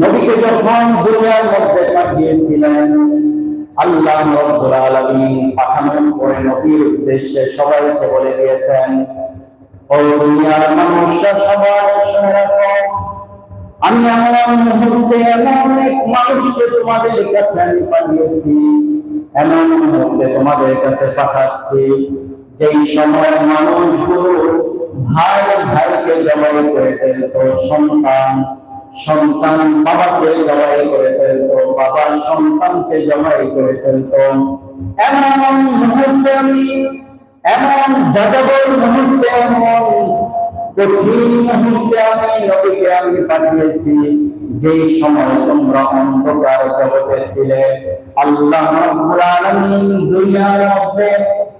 নবীকে যখন দুনিয়ার মধ্যে পাঠিয়েছিলেন, আল্লাহ রব্বুল আলামিন পাঠানোর পরে নবীর উদ্দেশ্যে সবাইকে বলে দিয়েছেন, ও দুনিয়ার সবাই শুনে রাখো, আমি এমন মুহূর্তে এমন এক মানুষকে তোমাদের কাছে আমি পাঠিয়েছি, এমন মুহূর্তে তোমাদের কাছে পাঠাচ্ছি, যেই সময় মানুষগুলো ভাই জবাই করে ফেলতো সন্তান সন্তান বাবাকে জবাই করে ফেলতো সন্তানকে জবাই করে ফেলতো এমন মুহূর্তে আমি এমন মুহূর্তে এমন কঠিন মুহূর্তে আমি নবীকে আমি পাঠিয়েছি যে সময় তোমরা অন্ধকার জগতে ছিলে আল্লাহ দুনিয়ার মধ্যে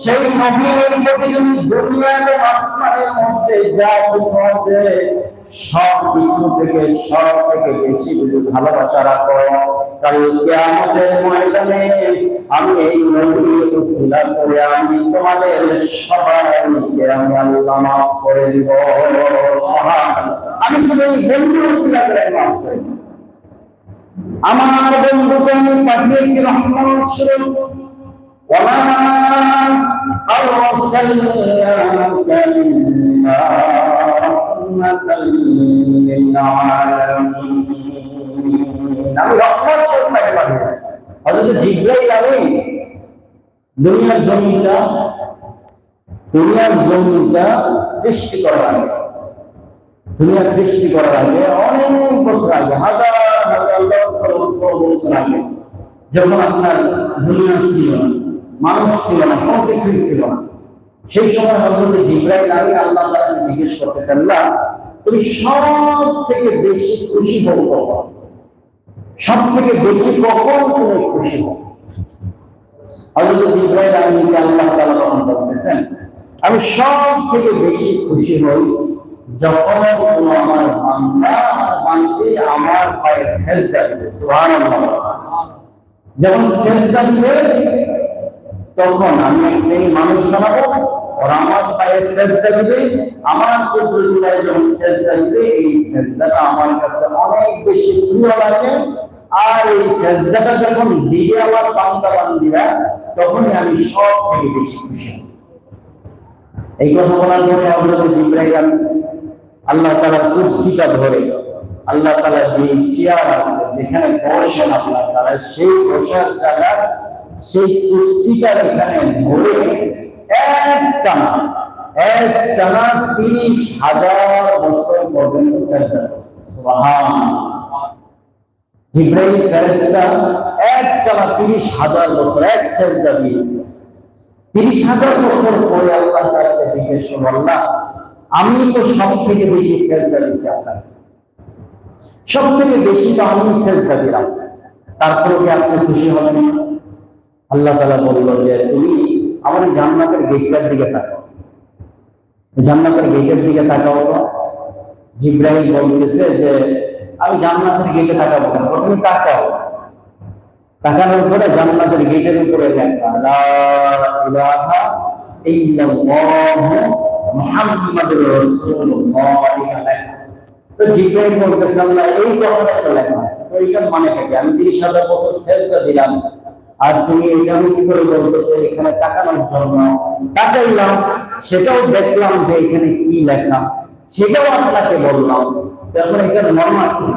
সেই নবীর প্রতি দুনিয়া এবং আসমানের মধ্যে যা কিছু আছে, সব কিছু থেকে, সব থেকে বেশি যদি ভালোবাসা রাখো কারণ কেয়ামতের ময়দানে আমি এই নবীর উসিলা করে আমি তোমাদের সবাইকে আমি আল্লাহ মাফ করে দিব। আমি শুধু এই বন্ধু উসিলা করে মাফ করে। আমার বন্ধুকে আমি পাঠিয়েছি রহমান স্বরূপ। أرسلناك إلا رحمة للعالمين আমি রহমত স্বরূপ তাকে পাঠিয়েছি অথচ জিব্রাইল আমি দুনিয়ার জমিটা দুনিয়ার জমিটা সৃষ্টি করার আগে দুনিয়া সৃষ্টি করার আগে অনেক বছর আগে হাজার হাজার লক্ষ লক্ষ বছর আগে যখন আপনার দুনিয়া ছিল না মানুষ ছিল না কোনো কিছুই ছিল না সেই সময় হজরত জিব্রাইল আলী আল্লাহ তাআলা জিজ্ঞেস করতেছেন, আল্লাহ, তুমি সব থেকে বেশি খুশি হও কখন? সব থেকে বেশি কখন তুমি খুশি হও? হযরত জিব্রাইল আলাইহিসসালামকে আল্লাহ তাআলা তখন বলতেছেন, আমি সব থেকে বেশি খুশি হই যখন কোনো আমার বান্দা আমার বান্দি আমার পায়ে সেজদা দিবে। সুবহানাল্লাহ। যখন সেজদা দিবে তখন আমি শ্রেণি মানুষ বানাবো আমার পায়ে সেজদা দিবে, আমার যখন সেজদা দিবে, এই সেজদাটা আমার কাছে অনেক বেশি প্রিয় লাগে। আর এই সেজদাটা যখন আমার বান্দা বান্দিরা তখনই আমি সব থেকে বেশি খুশি এই কথা বলার পরে হযরত জিব্রাইল আল্লাহ তাআলার কুরসিটা ধরে। আল্লাহ তাআলা যে চেয়ার আছে, যেখানে বসেন আল্লাহ তাআলা সেই বসার জায়গা সেই কুরসিটার এখানে ধরে এক টানা এক টানা তিরিশ হাজার বছর পর্যন্ত চেষ্টা ফেরেশতা এক টানা তিরিশ হাজার বছর এক দিয়েছে। তিরিশ হাজার বছর পরে আল্লাহ জিজ্ঞেস আমি তো সব থেকে বেশি সেজদা দিয়েছি আপনাকে। সব থেকে বেশি তো আমি সেজদা দিলাম। তারপরে কি আপনি খুশি হবেন? না? আল্লাহ তাআলা বলল যে তুমি আমার জান্নাতের গেটটার দিকে তাকাও। জান্নাতের গেটের দিকে তাকাও জিব্রাহিম বলতেছে যে, আমি জান্নাতের গেটে তাকাবো না, প্রথমে তাকাও। তাকানোর পরে জান্নাতের গেটের উপরে লেখা তো জিব্রাইল বলতেছে, আল্লাহ, এই কথাটা তো লেখা আছে। তো এইটার মানে কি? আমি 30000 বছর সেজদা দিলাম। আর তুমি আমি কি করে বলতেছো এখানে তাকানোর জন্য তাকাইলাম সেটাও দেখলাম যে এখানে কি লেখা। সেটাও আপনাকে বললাম। তখন এখানে মর্ম আছে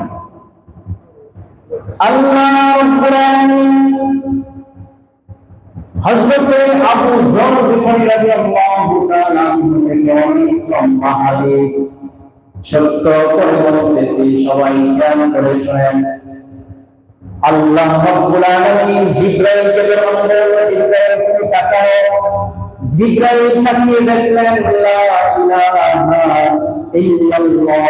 আবু সবাই জ্ঞান করে শুনেন। আল্লাহ রাব্বুল আলামিন জিব্রাইলকে যখন বললেন, জিব্রাইল তুমি তাকাও। জিব্রাইল তাকিয়ে দেখলেন, লা ইলাহা ইল্লাল্লাহ